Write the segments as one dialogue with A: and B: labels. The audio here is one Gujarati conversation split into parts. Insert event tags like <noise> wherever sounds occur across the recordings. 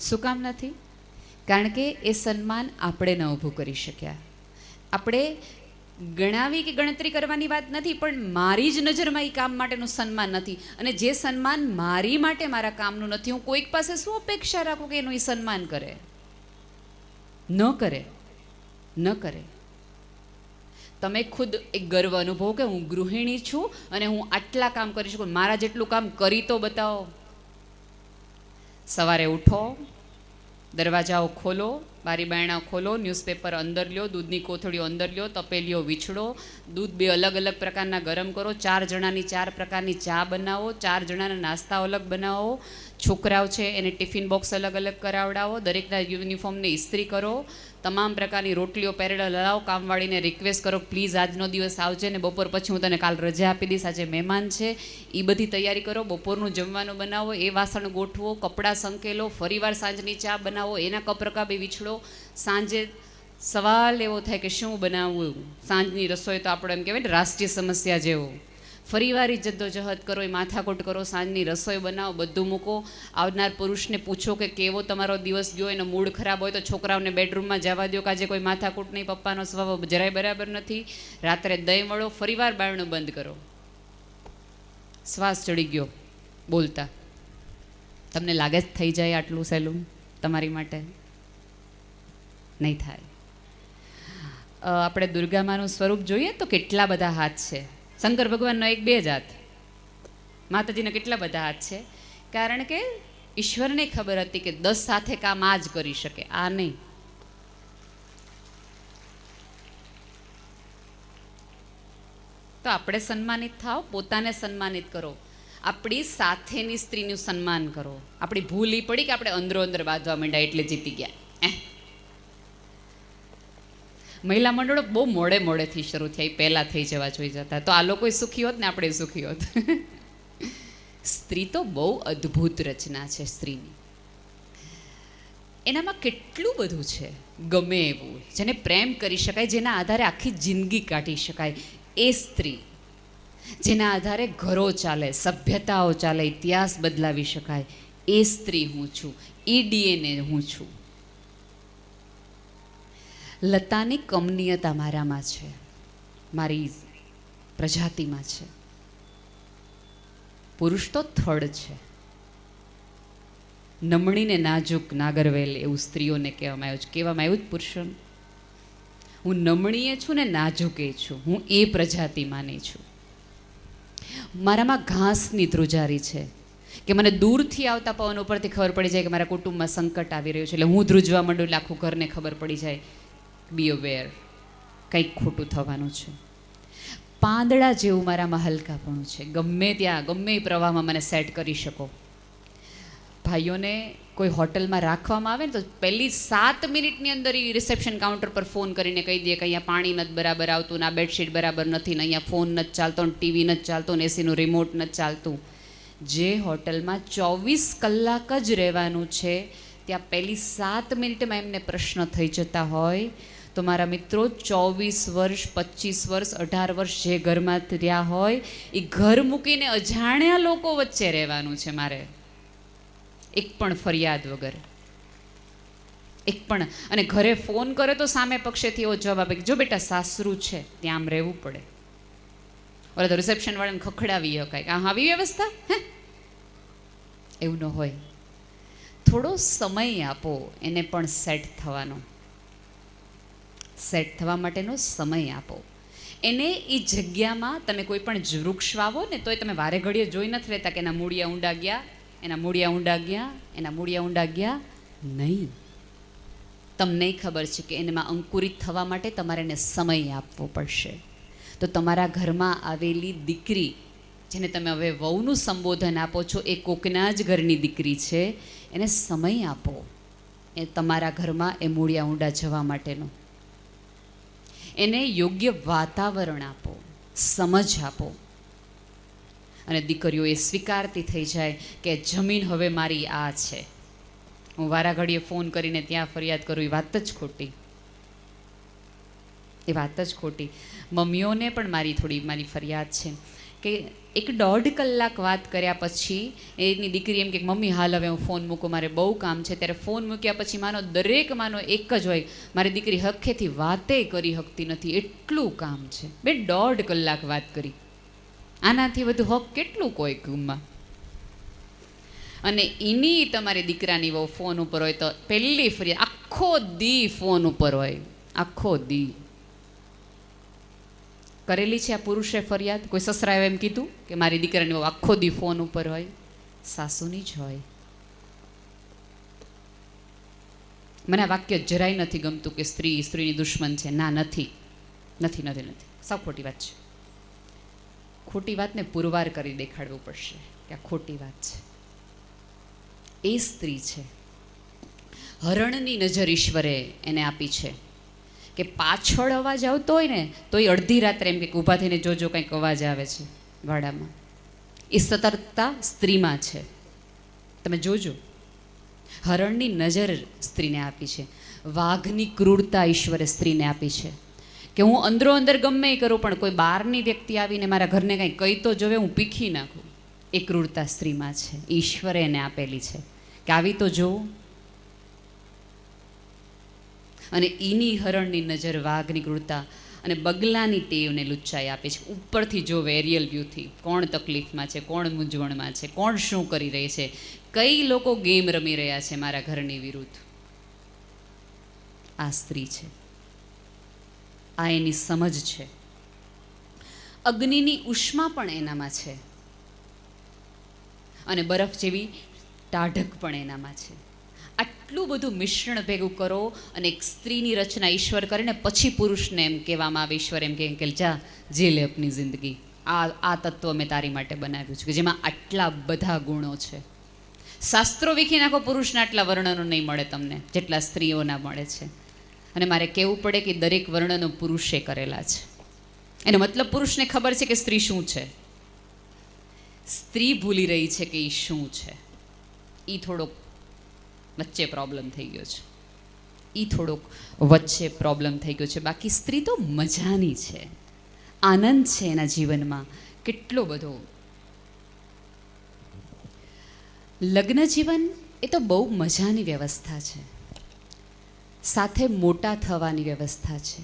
A: શું કામ નથી? કારણ કે એ સન્માન આપણે ન ઊભું કરી શક્યા. આપણે ગણાવી કે ગણતરી કરવાની વાત નથી, પણ મારી જ નજરમાં એ કામ માટેનું સન્માન નથી. અને જે સન્માન મારી માટે મારા કામનું નથી, હું કોઈક પાસે શું અપેક્ષા રાખું કે એનું એ સન્માન કરે? ન કરે. ન કરે. તમે ખુદ એક ગર્વ અનુભવો કે હું ગૃહિણી છું અને હું આટલા કામ કરી શકું. મારા જેટલું કામ કરી તો બતાવો. સવારે ઉઠો, દરવાજાઓ ખોલો બારી બારણા ખોલો, ન્યૂઝપેપર અંદર લ્યો, દૂધની કોથળીઓ અંદર લ્યો, તપેલીઓ વીછળો દૂધ બે અલગ અલગ પ્રકારના ગરમ કરો, ચાર જણાની ચાર પ્રકારની ચા બનાવો, ચાર જણાના નાસ્તા અલગ બનાવો, છોકરાઓ છે એને ટિફિન બોક્સ અલગ અલગ કરાવડાવો, દરેકના યુનિફોર્મને ઇસ્ત્રી કરો તમામ પ્રકારની રોટલીઓ, પેરેડા લડાવો કામવાળીને રિક્વેસ્ટ કરો પ્લીઝ આજનો દિવસ આવજે ને બપોર પછી હું તને કાલ રજા આપી દઈશ. આજે મહેમાન છે. એ બધી તૈયારી કરો, બપોરનું જમવાનું બનાવો, એ વાસણ ગોઠવો, કપડાં સંકેલો, ફરીવાર સાંજની ચા બનાવો, એના કપ રકાબી વીછળો સાંજે સવાલ એવો થાય કે શું બનાવવું સાંજની રસોઈ તો આપણે એમ કહેવાય રાષ્ટ્રીય સમસ્યા જેવો. ફરીવાર ઈ જદ્દોજહદ કરો, એ માથાકૂટ કરો, સાંજની રસોઈ બનાવો, બધું મૂકો. આવનાર પુરુષને પૂછો કે કેવો તમારો દિવસ ગયો, એનો મૂડ ખરાબ હોય તો છોકરાઓને બેડરૂમમાં જવા દો કે આજે કોઈ માથાકૂટ નહીં, પપ્પાનો સ્વભાવ જરાય બરાબર નથી. રાત્રે દહીં વળો ફરીવાર બારણું બંધ કરો. શ્વાસ ચડી ગયો બોલતા. તમને લાગે જ થઈ જાય આટલું સહેલું? તમારી માટે નહીં થાય. આપણે દુર્ગામાનું સ્વરૂપ જોઈએ તો કેટલા બધા હાથ છે. શંકર ભગવાનનો એક બે જ હાથ. માતાજીના કેટલા બધા હાથ છે? કારણ કે ઈશ્વરને ખબર હતી કે દસ સાથે કામ આ જ કરી શકે, આ નહીં. તો આપણે સન્માનિત થાવ પોતાને સન્માનિત કરો. આપણી સાથેની સ્ત્રીનું સન્માન કરો. આપણી ભૂલી પડી કે આપણે અંદરો અંદર બાંધવા માંડ્યા એટલે જીતી ગયા. મહિલા મંડળો બહુ મોડે મોડેથી શરૂ થયા. પહેલાં થઈ જવા જોઈ જતા. તો આ લોકો સુખી હોત ને આપણે સુખી હોત. <laughs> સ્ત્રી તો બહુ અદ્ભુત રચના છે સ્ત્રીની. એનામાં કેટલું બધું છે. ગમે એવું જેને પ્રેમ કરી શકાય, જેના આધારે આખી જિંદગી કાઢી શકાય. એ સ્ત્રી, જેના આધારે ઘરો ચાલે, સભ્યતાઓ ચાલે, ઇતિહાસ બદલાવી શકાય. એ સ્ત્રી હું છું. એ ડીએનએ હું છું. લતાની કમનીયતા મારામાં છે. મારી પ્રજાતિમાં છે. પુરુષ તો થડ છે. નમણીને નાજુક નાગરવેલ એવું સ્ત્રીઓને કહેવામાં આવ્યું છે. કહેવામાં આવ્યું જ પુરુષોને. હું નમણીએ છું ને નાજુકે છું. હું એ પ્રજાતિમાંની છું. મારામાં ઘાસની ધ્રુજારી છે કે મને દૂરથી આવતા પવન ઉપરથી ખબર પડી જાય કે મારા કુટુંબમાં સંકટ આવી રહ્યું છે. એટલે હું ધ્રુજવા માંડું એટલે ઘરને ખબર પડી જાય. બી અવેર કંઈક ખોટું થવાનું છે. પાંદડા જેવું મારામાં હલકાપણું છે. ગમે ત્યાં, ગમે એ પ્રવાહમાં મને સેટ કરી શકો. ભાઈઓને કોઈ હોટલમાં રાખવામાં આવે ને તો પહેલી સાત મિનિટની અંદર એ રિસેપ્શન કાઉન્ટર પર ફોન કરીને કહી દે કે અહીંયા પાણી નથી બરાબર આવતું ને બેડશીટ બરાબર નથી ને અહીંયા ફોન નથી ચાલતો ને ટીવી નથી ચાલતો ને એસીનું રિમોટ નથી ચાલતું. જે હોટલમાં ચોવીસ કલાક જ રહેવાનું છે, ત્યાં પહેલી સાત મિનિટમાં એમને પ્રશ્ન થઈ જતા હોય તો મારા મિત્રો, ચોવીસ વર્ષ, પચીસ વર્ષ, અઢાર વર્ષ જે ઘરમાં રહ્યા હોય, એ ઘર મૂકીને અજાણ્યા લોકો વચ્ચે રહેવાનું છે મારે. એક પણ ફરિયાદ વગર. એક પણ. અને ઘરે ફોન કરે તો સામે પક્ષેથી એવો જવાબ આપે જો બેટા, સાસરું છે, ત્યાં આમ રહેવું પડે. ઓલે તો રિસેપ્શન વાળાને ખખડાવી શકાય આ આવી વ્યવસ્થા? હે? એવું ન હોય. થોડો સમય આપો, એને પણ સેટ થવાનો. સેટ થવા માટેનો સમય આપો. એને એ જગ્યામાં તમે કોઈ પણ વૃક્ષ વાવો ને તોય તમે વારે ઘડીએ જોઈ નથી રહેતા કે એના મૂળિયા ઊંડા ગયા, એના મૂળિયા ઊંડા ગયા, એના મૂળિયા ઊંડા ગયા. નહીં. તમને ખબર છે કે એનામાં અંકુરિત થવા માટે તમારે એને સમય આપવો પડશે. તો તમારા ઘરમાં આવેલી દીકરી, જેને તમે હવે વહુનું સંબોધન આપો છો, એ કોકના જ ઘરની દીકરી છે, એને સમય આપો. એ તમારા ઘરમાં એ મૂળિયા ઊંડા જવા માટેનો. એને યોગ્ય વાતાવરણ આપો, સમજ આપો. અને દીકરીઓ એ સ્વીકારતી થઈ જાય કે જમીન હવે મારી આ છે. હું વારા ઘડીએ ફોન કરીને ત્યાં ફરિયાદ કરું, એ વાત જ ખોટી. એ વાત જ ખોટી. મમ્મીઓને પણ મારી થોડી, મારી ફરિયાદ છે. કે એક દોઢ કલાક વાત કર્યા પછી, એની દીકરી એમ કે, મમ્મી, હાલ હવે હું ફોન મૂકું, મારે બહુ કામ છે. ત્યારે ફોન મૂક્યા પછી માનો દરેક માનો એક જ હોય. મારી દીકરી હખેથી વાતે કરી શકતી નથી. એટલું કામ છે. બે દોઢ કલાક વાત કરી. આનાથી વધુ હક કેટલું કોઈ ગુમમાં અને એની તમારી દીકરાની વહુ ફોન ઉપર હોય તો પહેલી ફરી આખો દી ફોન ઉપર હોય. આખો દી. કરેલી છે આ પુરુષે ફરિયાદ? કોઈ સસરાએ એમ કીધું કે મારી દીકરાની આખો દી ફોન ઉપર હોય? સાસુની જ હોય. મને આ વાક્ય જરાય નથી ગમતું કે સ્ત્રી સ્ત્રીની દુશ્મન છે. ના, નથી. નથી નથી નથી. સાવ ખોટી વાત છે. ખોટી વાતને પુરવાર કરી દેખાડવું પડશે કે આ ખોટી વાત છે. એ સ્ત્રી છે. હરણની નજર ઈશ્વરે એને આપી છે. કે પાછળ અવાજ આવતો હોય ને તો એ અડધી રાત્રે એમ કે ઊભા થઈને જોજો કંઈક અવાજ આવે છે વાડામાં. એ સતર્કતા સ્ત્રીમાં છે. તમે જોજો. હરણની નજર સ્ત્રીને આપી છે. વાઘની ક્રૂરતા ઈશ્વરે સ્ત્રીને આપી છે. કે હું અંદરો અંદર ગમે એ કરું, પણ કોઈ બહારની વ્યક્તિ આવીને મારા ઘરને કંઈ કહી તો જોવે, હું પીખી નાખું. એ ક્રૂરતા સ્ત્રીમાં છે. ઈશ્વરે એને આપેલી છે. કે આવી તો જોવું અને ઈની હરણની નજર વાઘની ક્રૂરતા અને બગલાની ટેવને લુચ્ચાઈ આપે છે. ઉપરથી જો વેરિયલ વ્યૂથી કોણ તકલીફમાં છે, કોણ મૂંઝવણમાં છે, કોણ શું કરી રહી છે, કઈ લોકો ગેમ રમી રહ્યા છે મારા ઘરની વિરુદ્ધ? આ સ્ત્રી છે. આ એની સમજ છે. અગ્નિની ઉષ્મા પણ એનામાં છે. અને બરફ જેવી ટાઢક પણ એનામાં છે. આટલું બધું મિશ્રણ ભેગું કરો અને એક સ્ત્રીની રચના ઈશ્વર કરીને પછી પુરુષને એમ કહેવામાં આવે, ઈશ્વર એમ કે જા, જે લે આપની જિંદગી. આ આ તત્વ મેં તારી માટે બનાવ્યું છે કે જેમાં આટલા બધા ગુણો છે. શાસ્ત્રો વિખી નાખો પુરુષના આટલા વર્ણનો નહીં મળે તમને, જેટલા સ્ત્રીઓના મળે છે. અને મારે કહેવું પડે કે દરેક વર્ણનો પુરુષે કરેલા છે. એનો મતલબ પુરુષને ખબર છે કે સ્ત્રી શું છે? સ્ત્રી ભૂલી રહી છે કે એ શું છે. એ થોડોક વચ્ચે પ્રોબ્લેમ થઈ ગયો છે. એ થોડોક વચ્ચે પ્રોબ્લેમ થઈ ગયો છે. બાકી સ્ત્રી તો મજાની છે. આનંદ છે એના જીવનમાં. કેટલો બધો. લગ્ન જીવન એ તો બહુ મજાની વ્યવસ્થા છે. સાથે મોટા થવાની વ્યવસ્થા છે.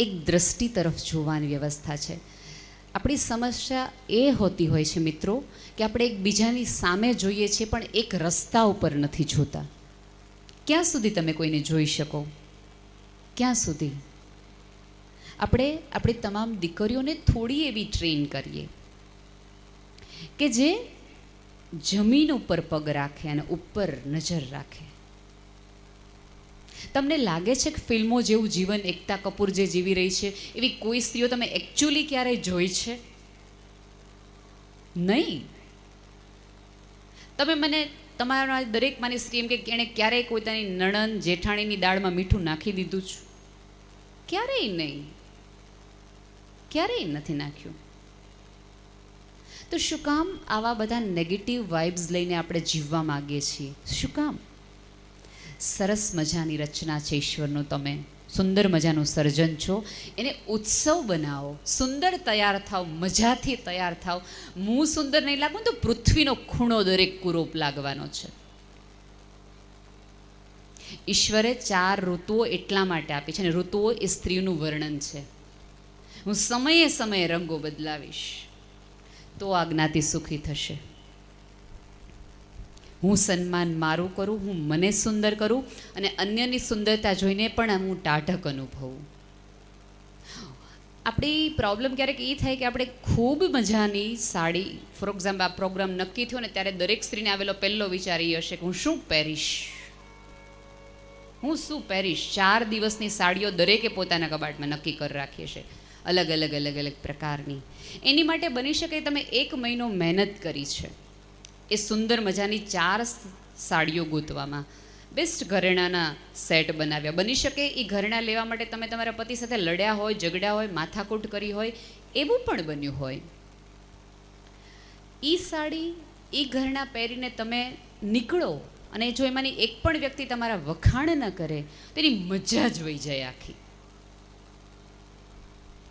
A: એક દ્રષ્ટિ તરફ જોવાની વ્યવસ્થા છે. આપણી સમસ્યા એ હોતી હોય છે મિત્રો કે આપણે એકબીજાની સામે જોઈએ છીએ પણ એક રસ્તા ઉપર નથી જોતા. ક્યાં સુધી તમે કોઈને જોઈ શકો? ક્યાં સુધી? આપણે આપણી તમામ દીકરીઓને થોડી એવી ટ્રેન કરીએ કે જે જમીન ઉપર પગ રાખે અને ઉપર નજર રાખે. તમને લાગે છે કે ફિલ્મો જેવું જીવન એકતા કપૂર જે જીવી રહી છે, એવી કોઈ સ્ત્રીઓ તમે એકચ્યુઅલી ક્યારેય જોઈ છે? નહીં? તમે મને તમારા દરેક માની સ્ત્રી એમ કે એણે ક્યારેય પોતાની નણન જેઠાણીની દાળમાં મીઠું નાખી દીધું છે. ક્યારેય નહીં. ક્યારેય નથી નાખ્યું. તો શું કામ આવા બધા નેગેટિવ વાઇબ્સ લઈને આપણે જીવવા માગીએ છીએ? શું કામ? સરસ મજાની રચના છે ઈશ્વરનું તમે. સુંદર મજાનું સર્જન છો. એને ઉત્સવ બનાવો. સુંદર તૈયાર થાવ, મજાથી તૈયાર થાવ. હું સુંદર નહીં લાગું તો પૃથ્વીનો ખૂણો દરેક કુરૂપ લાગવાનો છે. ઈશ્વરે ચાર ઋતુઓ એટલા માટે આપી છે અને ઋતુઓ એ સ્ત્રીનું વર્ણન છે. હું સમયે સમયે રંગો બદલાવીશ. તો આ જ્ઞાતિ સુખી થશે. હું સન્માન મારું કરું, હું મને સુંદર કરું અને અન્યની સુંદરતા જોઈને પણ હું ટાઢક અનુભવું. આપણી પ્રોબ્લેમ ક્યારેક એ થાય કે આપણે ખૂબ મજાની સાડી ફોર એક્ઝામ્પલ આ પ્રોગ્રામ નક્કી થયો ને ત્યારે દરેક સ્ત્રીને આવેલો પહેલો વિચાર એ હશે કે હું શું પહેરીશ? હું શું પહેરીશ? ચાર દિવસની સાડીઓ દરેકે પોતાના કબાટમાં નક્કી કરી રાખીએ છે અલગ અલગ અલગ અલગ પ્રકારની. એની માટે બની શકે તમે એક મહિનો મહેનત કરી છે. એ સુંદર મજાની ચાર સાડીઓ ગોતવામાં. બેસ્ટ ઘરેણાના સેટ બનાવ્યા. બની શકે એ ઘરેણા લેવા માટે તમે તમારા પતિ સાથે લડ્યા હોય ઝઘડ્યા હોય, માથાકૂટ કરી હોય, એવું પણ બન્યું હોય. એ સાડી એ ઘરેણા પહેરીને તમે નીકળો અને જો એમાંની એક પણ વ્યક્તિ તમારા વખાણ ન કરે તેની મજા જ વહી જાય આખી.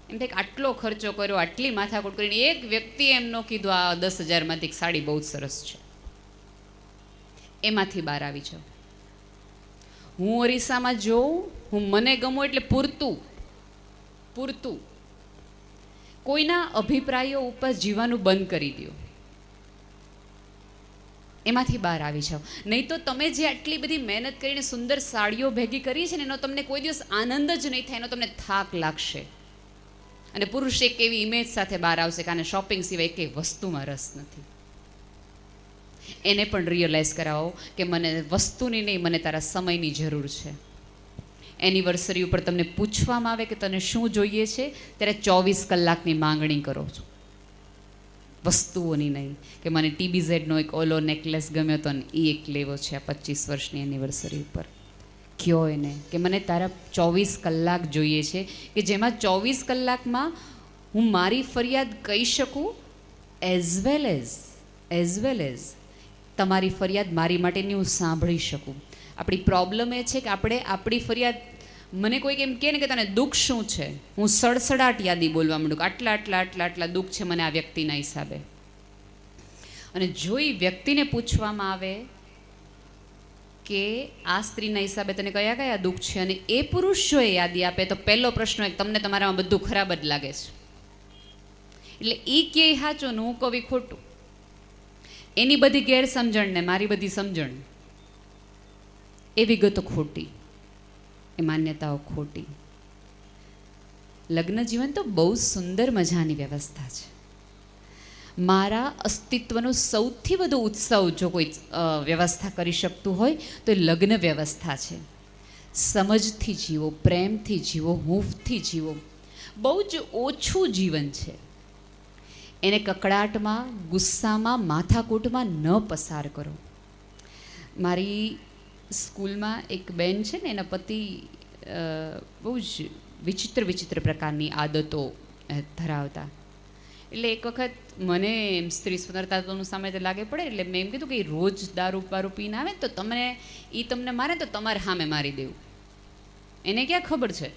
A: એમ થાય આટલો ખર્ચો કર્યો, આટલી માથાકૂટ કરીને એક વ્યક્તિ એમનો કીધું, આ દસ હજારમાંથી એક સાડી બહુ જ સરસ છે. એમાંથી બહાર આવી જાઉં. હું ઓરિસ્સામાં જોઉં, હું મને ગમું એટલે પૂરતું પૂરતું. કોઈના અભિપ્રાયો ઉપર જીવવાનું બંધ કરી દો. એમાંથી બહાર આવી જાઓ નહીં તો તમે જે આટલી બધી મહેનત કરીને સુંદર સાડીઓ ભેગી કરી છે ને એનો તમને કોઈ દિવસ આનંદ જ નહીં થાય, એનો તમને થાક લાગશે. અને પુરુષ એક એવી ઇમેજ સાથે બહાર આવશે કે આને શોપિંગ સિવાય કે વસ્તુમાં રસ નથી. એને પણ રિયલાઇઝ કરાવો કે મને વસ્તુની નહીં, મને તારા સમયની જરૂર છે. એનિવર્સરી ઉપર તમને પૂછવામાં આવે કે તને શું જોઈએ છે, ત્યારે ચોવીસ કલાકની માંગણી કરો છો. વસ્તુઓની નહીં, કે મને ટીબીઝેડનો એક ઓલો નેકલેસ ગમ્યો તો ને એ એક લેવો છે આ પચીસ વર્ષની એનિવર્સરી ઉપર. કયો એને? કે મને તારા ચોવીસ કલાક જોઈએ છે? કે જેમાં ચોવીસ કલાકમાં હું મારી ફરિયાદ કહી શકું? As well as as well as તમારી ફરિયાદ મારી માટેની હું સાંભળી શકું. આપણી પ્રોબ્લેમ એ છે કે આપણે આપણી ફરિયાદ, મને કોઈક એમ કહે ને કે તને દુઃખ શું છે? હું સડસડાટ યાદી બોલવા માંડું આટલા આટલા આટલા આટલા દુઃખ છે મને આ વ્યક્તિના હિસાબે. અને જો એ વ્યક્તિને પૂછવામાં આવે કે આ સ્ત્રીના હિસાબે તને કયા કયા દુઃખ છે અને એ પુરુષ જો એ યાદી આપે તો પહેલો પ્રશ્ન એક, તમને તમારામાં બધું ખરાબ જ લાગે છે. એટલે એ કે હાચો ને કવિ ખોટું. એની બધી ગેરસમજણ ને મારી બધી સમજણ. એ વિગતો ખોટી. એ માન્યતાઓ ખોટી. લગ્ન જીવન તો બહુ સુંદર મજાની વ્યવસ્થા છે. મારા અસ્તિત્વનો સૌથી વધુ ઉત્સવ જો કોઈ વ્યવસ્થા કરી શકતું હોય, તો એ લગ્ન વ્યવસ્થા છે. સમજથી જીવો, પ્રેમથી જીવો, હૂંફથી જીવો. બહુ જ ઓછું જીવન છે. એને કકડાટમાં, ગુસ્સામાં, માથાકૂટમાં ન પસાર કરો. મારી સ્કૂલમાં એક બેન છે ને, એના પતિ બહુ જ વિચિત્ર વિચિત્ર પ્રકારની આદતો ધરાવતા. એટલે એક વખત મને એમ સ્ત્રી સ્વતંત્રતાનું સામે લાગે પડે, એટલે મેં એમ કીધું કે રોજ દારૂ બારૂ પીને આવે તો તમને એ તમને મારે તો તમારે સામે મારી દેવું. એને ક્યાં ખબર છે?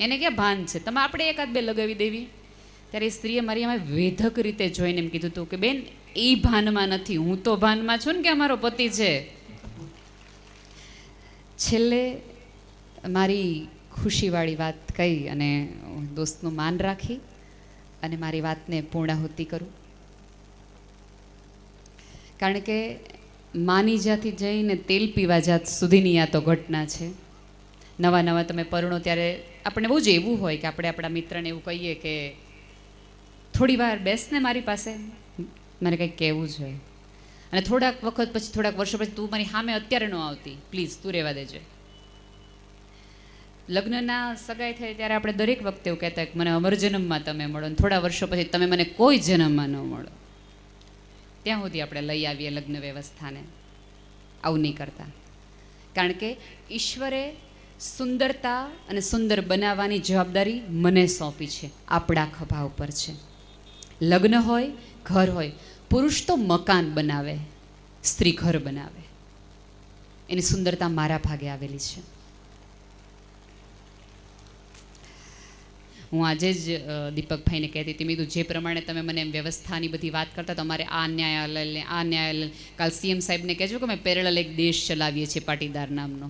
A: એને ક્યાં ભાન છે? તમે આપણે એકાદ બે લગાવી દેવી. ત્યારે સ્ત્રીએ મારી અમે વેધક રીતે જોઈને એમ કીધું હતું કે, બેન એ ભાનમાં નથી, હું તો ભાનમાં છું ને કે અમારો પતિ છે. છેલ્લે મારી ખુશીવાળી વાત કહી અને દોસ્તનું માન રાખી. અને મારી વાતને પૂર્ણાહુતિ કરું. કારણ કે માની જ્યાંથી જઈને તેલ પીવા જાત સુધીની આ તો ઘટના છે. નવા નવા તમે પરણો ત્યારે આપણે બહુ જ એવું હોય કે આપણે આપણા મિત્રને એવું કહીએ કે થોડી વાર બેસને મારી પાસે. મારે કંઈક કહેવું છે અને થોડાક વખત પછી, થોડાક વર્ષો પછી તું મારી સામે અત્યારે ન આવતી. પ્લીઝ તું રહેવા દેજે. લગ્નના સગાઈ થાય ત્યારે આપણે દરેક વખતે એવું કહેતા કે મને અમર જન્મમાં તમે મળો થોડા વર્ષો પછી તમે મને કોઈ જન્મમાં ન મળો. ત્યાં સુધી આપણે લઈ આવીએ લગ્ન વ્યવસ્થાને. આવું નહીં કરતા. કારણ કે ઈશ્વરે સુંદરતા અને સુંદર બનાવવાની જવાબદારી મને સોંપી છે. આપણા ખભા ઉપર છે. લગ્ન હોય, ઘર હોય, પુરુષ તો મકાન બનાવે, સ્ત્રી ઘર બનાવે. એની સુંદરતા મારા ભાગે આવેલી છે. હું આજે જ દીપકભાઈને કહેતી હતી મેં કીધું જે પ્રમાણે તમે મને એમ વ્યવસ્થાની બધી વાત કરતા તમારે આ ન્યાયાલય આ ન્યાયાલય કાલ સીએમ સાહેબને કહેજો કે અમે પેરેલલ એક દેશ ચલાવીએ છીએ, પાટીદાર નામનો.